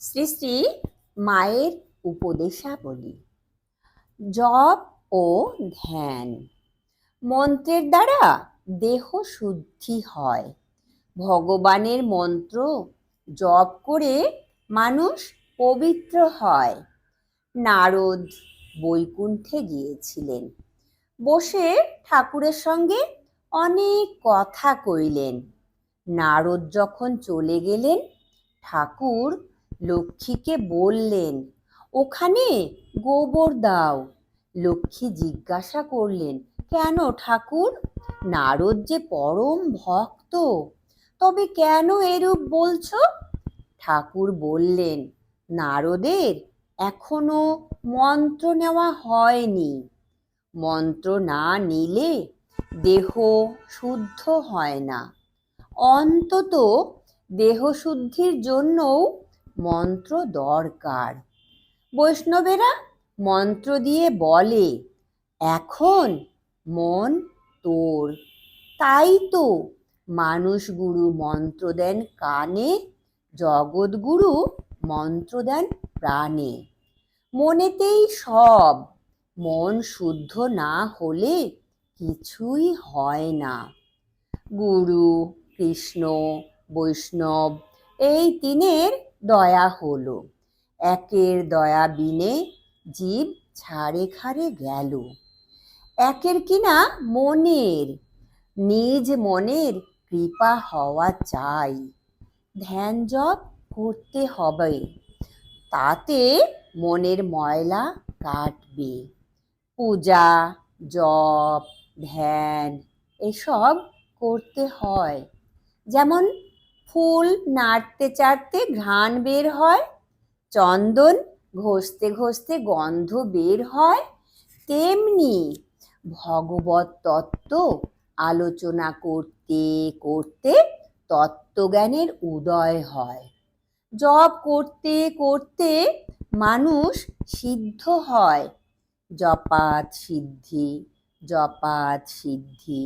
শ্রী শ্রী মায়ের উপদেশাবলী। জপ ও ধ্যান। মন্ত্রের দ্বারা দেহ শুদ্ধি হয়। ভগবানের মন্ত্র জপ করে মানুষ পবিত্র হয়। নারদ বৈকুণ্ঠে গিয়েছিলেন। বসে ঠাকুরের সঙ্গে অনেক কথা কইলেন। নারদ যখন চলে গেলেন, ঠাকুর লক্ষ্মীকে বললেন, ওখানে গোবর দাও। লক্ষ্মী জিজ্ঞাসা করলেন, কেন ঠাকুর? নারদ যে পরম ভক্ত, তবে কেন এরূপ বলছো? ঠাকুর বললেন, নারদের এখনও মন্ত্র নেওয়া হয়নি। মন্ত্র না নিলে দেহ শুদ্ধ হয় না। অন্তত দেহশুদ্ধির জন্যও মন্ত্র দরকার। বৈষ্ণবেরা মন্ত্র দিয়ে বলে, এখন মন তোর। তাই তো মানুষ গুরু মন্ত্র দেন কানে, জগৎগুরু মন্ত্র দেন প্রাণে। মনেতেই সব, মন শুদ্ধ না হলে কিছুই হয় না। গুরু, কৃষ্ণ, বৈষ্ণব, এই তিনের দয়া হলো। একের দয়া বিনে জীব ছাড়ে খাড়ে গেল। একের কিনা মনের? নিজ মনের কৃপা হওয়া চাই। ধ্যান জপ করতে হবে। তাতে মনের ময়লা কাটবে। পূজা, জপ, ধ্যান, এসব করতে হয়। যেমন ফুল নাড়তে চাড়তে ঘ্রাণ বের হয়, চন্দন ঘষতে ঘষতে গন্ধ বের হয়, তেমনি ভগবত তত্ত্ব আলোচনা করতে করতে তত্ত্বজ্ঞানের উদয় হয়। জপ করতে করতে মানুষ সিদ্ধ হয়। জপাত সিদ্ধি জপাত সিদ্ধি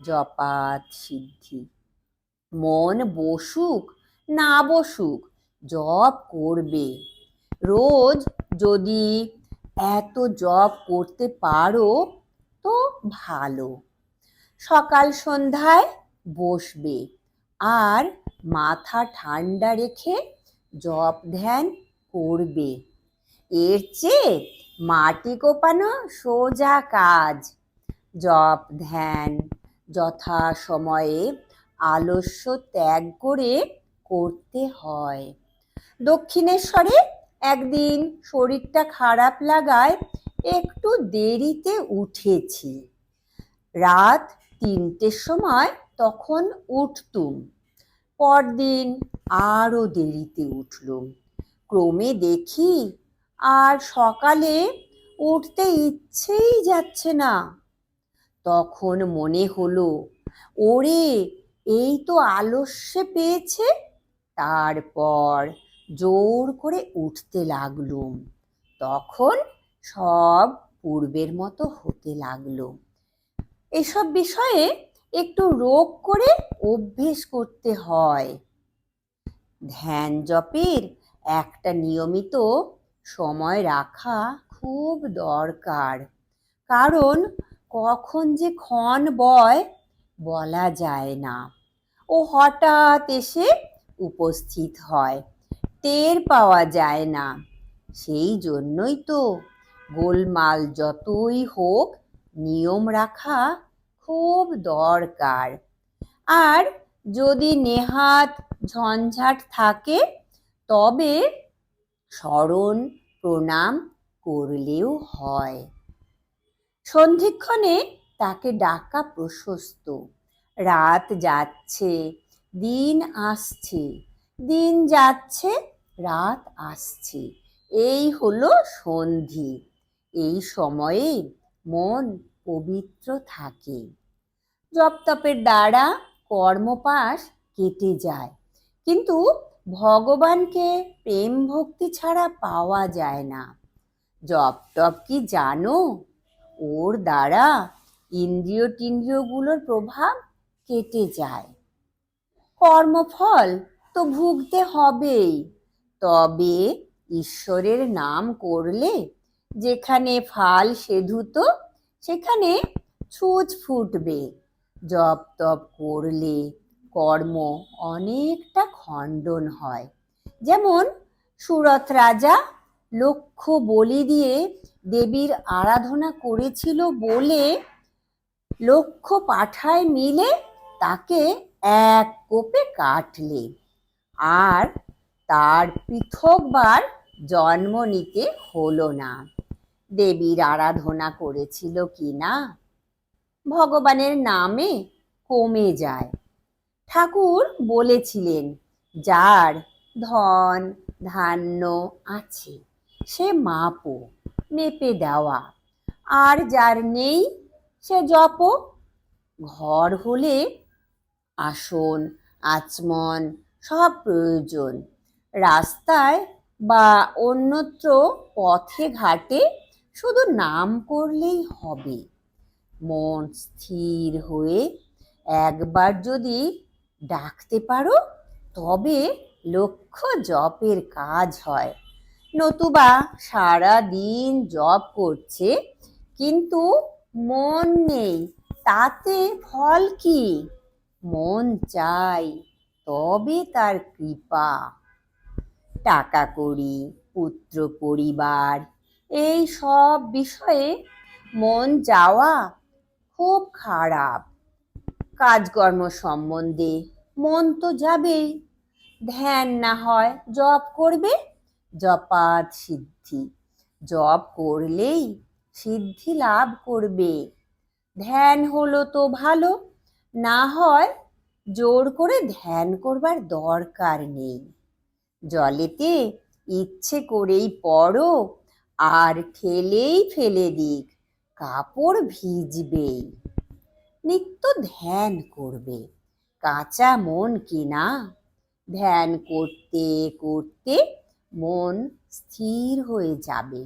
জপাত সিদ্ধি। মন বসুক না বসুক, জব করবে। রোজ যদি এত জপ করতে পারো তো ভালো। সকাল সন্ধ্যায় বসবে আর মাথা ঠান্ডা রেখে জপ ধ্যান করবে। এর চেয়ে মাটি কোপানো সোজা কাজ। জপ ধ্যান যথা সময়ে আলস্য ত্যাগ করে করতে হয়। দক্ষিণেশ্বরে একদিন শরীরটা খারাপ লাগায় একটু দেরিতে উঠেছি। রাত তিনটের সময় তখন উঠতুম। পরদিন আরও দেরিতে উঠলুম। ক্রমে দেখি আর সকালে উঠতে ইচ্ছেই যাচ্ছে না। তখন মনে হলো, ওরে এই তো আলস্যে পেয়েছে। তারপর জোর করে উঠতে লাগলুম। তখন সব পূর্বের মতো হতে লাগল এসব বিষয়ে একটু রোগ করে অভ্যেস করতে হয়। ধ্যান জপের একটা নিয়মিত সময় রাখা খুব দরকার। কারণ কখন যে ক্ষণ বয় বলা যায় না। ও হঠাৎ এসে উপস্থিত হয়। টের পাওয়া যায় না। সেই জন্যই তো গোলমাল যতই হোক, নিয়ম রাখা খুব দরকার। আর যদি নেহাত ঝঞ্ঝাট থাকে, তবে স্মরণ, প্রণাম করলেও হয়। সন্ধিক্ষণে তাকে ডাকা প্রশস্ত। রাত যাচ্ছে, দিন আসছে, দিন যাচ্ছে, রাত আসছে। এই হলো সন্ধি। এই সময়ে মন পবিত্র থাকে। জপতপের দ্বারা কর্মপাশ কেটে যায়। কিন্তু ভগবানকে প্রেম ভক্তি ছাড়া পাওয়া যায় না। জপ টপ কি জানো? ওর দ্বারা ইন্দ্রিয় টিন্দ্রিয়গুলোর প্রভাব কেটে যায়। কর্মফল তো ভুগতে হবেই। তবে ঈশ্বরের নাম করলে যেখানে ফাল সেধুত, সেখানে ছুঁচ ফুটবে। জপ তপ করলে কর্ম অনেকটা খণ্ডন হয়। যেমন সুরত রাজা লক্ষ্য বলি দিয়ে দেবীর আরাধনা করেছিল বলে লক্ষ পাঠায় মিলে তাকে এক কোপে কাটলে। আর তার পৃথকবার জন্ম নিতে হলো না। দেবীর আরাধনা করেছিল কি না? ভগবানের নামে কমে যায়। ঠাকুর বলেছিলেন, যার ধন ধান্য আছে, সে মাপো, মেপে দেওয়া। আর যার নেই সে জপ ঘর হলে আসন, আচমন সব প্রয়োজন। রাস্তায় বা অন্যত্র পথে ঘাটে শুধু নাম করলেই হবে। মন স্থির হয়ে একবার যদি ডাকতে পারো, তবে লক্ষ্য জপের কাজ হয়। নতুবা সারা দিন জপ করছে, কিন্তু মন নেই, তাতে ফল কি? মন চাই, তবে তার কৃপা। টাকা করি, পুত্র পরিবার, এই সব বিষয়ে মন যাওয়া খুব খারাপ। কাজকর্ম সম্বন্ধে মন তো যাবেই ধ্যান না হয় জপ করবে, জপাত সিদ্ধি। জপ করলেই সিদ্ধি লাভ করবে। ধ্যান হলো তো ভালো, না হয় জোর করে ধ্যান করবার দরকার নেই। জলেতে ইচ্ছে করেই পড়ো, আর ঠেলেই ফেলে দিক, কাপড় ভিজবেই। নিত্য ধ্যান করবে, কাঁচা মন কিনা। ধ্যান করতে করতে মন স্থির হয়ে যাবে।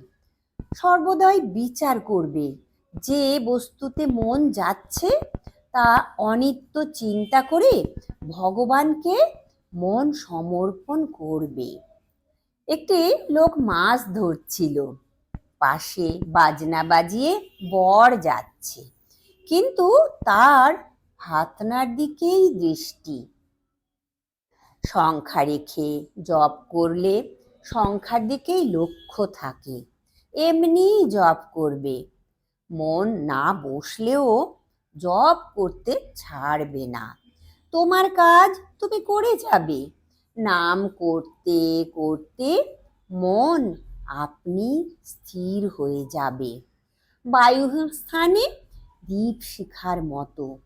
সর্বদাই বিচার করবে। যে বস্তুতে মন যাচ্ছে, তা অনিত্য চিন্তা করে ভগবানকে মন সমর্পণ করবে। একটি লোক মাছ ধরছিল। পাশে বাজনা বাজিয়ে বর যাচ্ছে। কিন্তু তার হাতনার দিকেই দৃষ্টি। সংখ্যা রেখে জপ করলে সংখ্যার দিকেই লক্ষ্য থাকে। এমনি জপ করবে। মন না বসলেও জপ করতে ছাড়বে না। তোমার কাজ তুমি করে যাবে। নাম করতে করতে মন আপনি স্থির হয়ে যাবে। বায়ুর স্থানে দীপ শিখার মতো।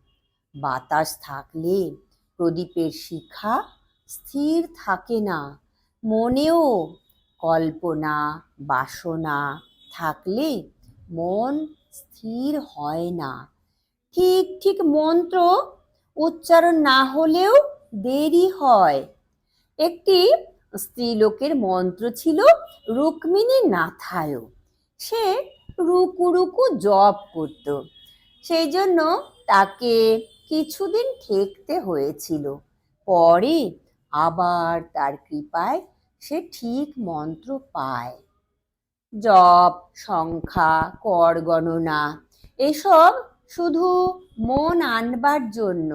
বাতাস থাকলে প্রদীপের শিখা স্থির থাকে না। মনেও কল্পনা, বাসনা থাকলে মন স্থির হয় না। ঠিক ঠিক মন্ত্র উচ্চারণ না হলেও দেরি হয়। একটি স্ত্রীলোকের মন্ত্র ছিল রুক্মিণী নাথায়। সে রুকু রুকু জপ করত। সেই জন্য তাকে কিছুদিন ঠেকতে হয়েছিল। পরে আবার তার কৃপায় সে ঠিক মন্ত্র পায়। জপ, সংখ্যা, কর গণনা, এসব শুধু মন আনবার জন্য।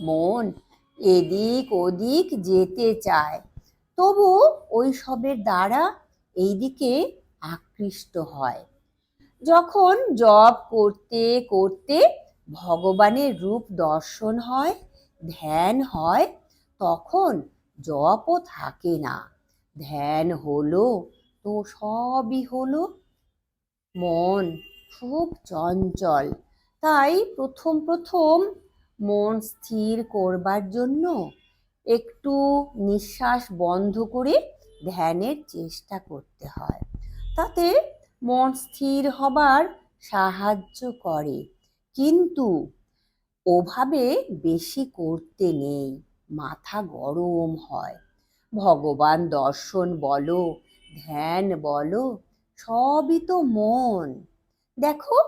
মন এদিক ওদিক যেতে চায়, তবু ওই সবের দ্বারা এইদিকে আকৃষ্ট হয়। যখন জপ করতে করতে ভগবানের রূপ দর্শন হয়, ধ্যান হয়, তখন জপও থাকে না। ধ্যান হলো তো সবই হলো। মন খুব চঞ্চল। তাই প্রথম প্রথম মন স্থির করবার জন্য একটু নিঃশ্বাস বন্ধ করে ধ্যানের চেষ্টা করতে হয়। তাতে মন স্থির হবার সাহায্য করে। কিন্তু ওভাবে বেশি করতে নেই। মাথা গরম হয়। ভগবান দর্শন বলো, ধ্যান বলো, সবই তো মন। দেখো,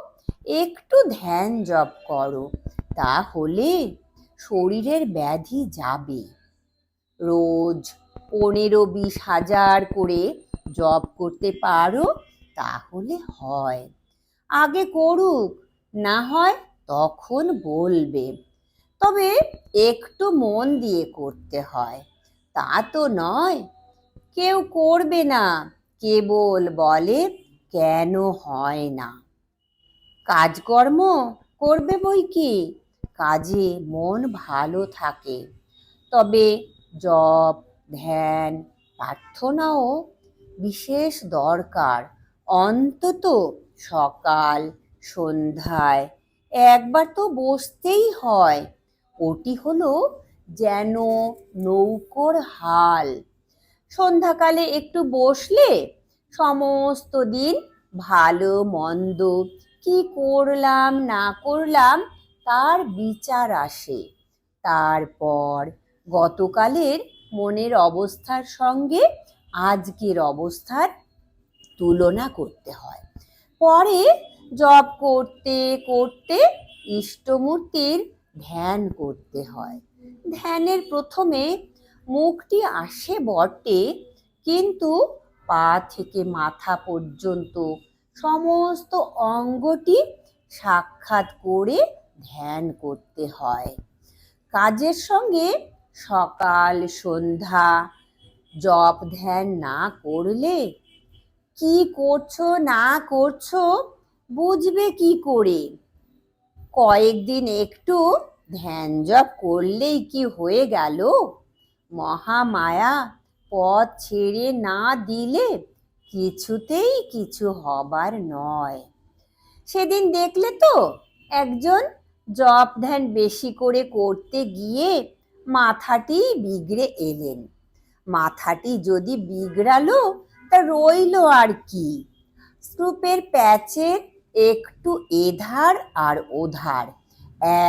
একটু ধ্যান জপ করো, তাহলে শরীরের ব্যাধি যাবে। রোজ পনেরো বিশ হাজার করে জব করতে পারো, তাহলে হয়। আগে করুক, না হয় তখন বলবে। তবে একটু মন দিয়ে করতে হয়। তা তো নয়। কেউ করবে না, কেবল বলে কেন হয় না। কাজকর্ম করবে বই কি? কাজে মন ভালো থাকে। তবে জপ ধ্যান, প্রার্থনাও বিশেষ দরকার। অন্তত সকাল, সন্ধ্যায় একবার তো বসতেই হয়। ওটি হলো যেন নৌকোর হাল। সন্ধ্যাকালে একটু বসলে সমস্ত দিন ভালো, মন্দ, কি করলাম, না করলাম, তার বিচার আসে। তারপর গতকালের মনের অবস্থার সঙ্গে আজকের অবস্থার তুলনা করতে হয়। পরে জব করতে করতে ইষ্টমূর্তির ধ্যান করতে হয়। ধ্যানের প্রথমে মুখটি আসে বটে, কিন্তু পা থেকে মাথা পর্যন্ত সমস্ত অঙ্গটি সাক্ষাৎ করে ধ্যান করতে হয়। কাজের সঙ্গে সকাল, সন্ধ্যা, জপ ধ্যান না করলে কি করছ, না করছ, বুঝবে কি করে? কয়েকদিন একটু ধ্যান জপ করলেই কি হয়ে গেল? মহামায়া পথ ছেড়ে না দিলে কিছুতেই কিছু হবার নয়। সেদিন দেখলে তো একজন জপ ধ্যান বেশি করে করতে গিয়ে মাথাটি বিগড়ে এলেন। মাথাটি যদি বিগড়ালো তা রইল আর কি? স্ক্রুপের প্যাচের একটু এধার আর ওধার।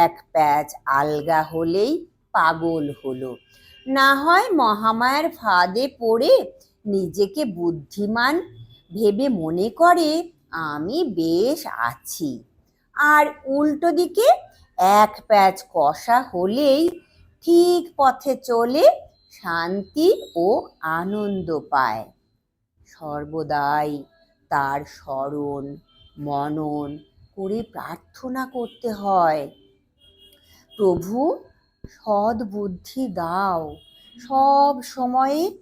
এক প্যাচ আলগা হলেই পাগল হলো। না হয় মহামায়ার ফাঁদে পড়ে নিজেকে বুদ্ধিমান, ভেবে মনে করে আমি বেশ আছি। আর উল্টো দিকে এক প্যাচ কষা হলেই ঠিক পথে চলে শান্তি ও আনন্দ পায়। সর্বদাই তার স্মরণ মনন করে প্রার্থনা করতে হয়। প্রভু সৎ বুদ্ধি দাও। সব সময়ে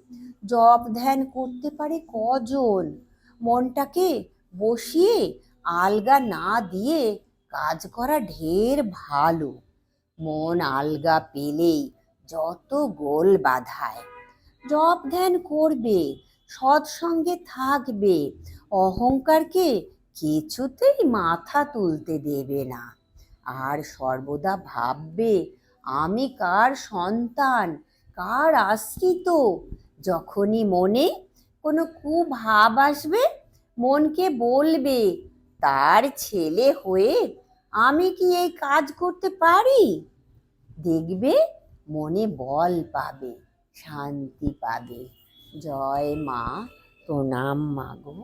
জপ ধ্যান করতে পারে কজন? মনটাকে বসিয়ে আলগা না দিয়ে কাজ করা ঢের ভালো। মন আলগা পেলেই যত গোল বাধায়। জপ ধ্যান করবে, সৎসঙ্গে থাকবে। অহংকারকে কিছুতেই মাথা তুলতে দেবে না। আর সর্বদা ভাববে, আমি কার সন্তান, কার আশ্রিত? যখনই মনে কোনো কুভাব আসবে, মনকে বলবে, তার ছেলে হয়ে আমি কি এই কাজ করতে পারি? দেখবে মনে বল পাবে, শান্তি পাবে। জয় মা, প্রণাম মাগো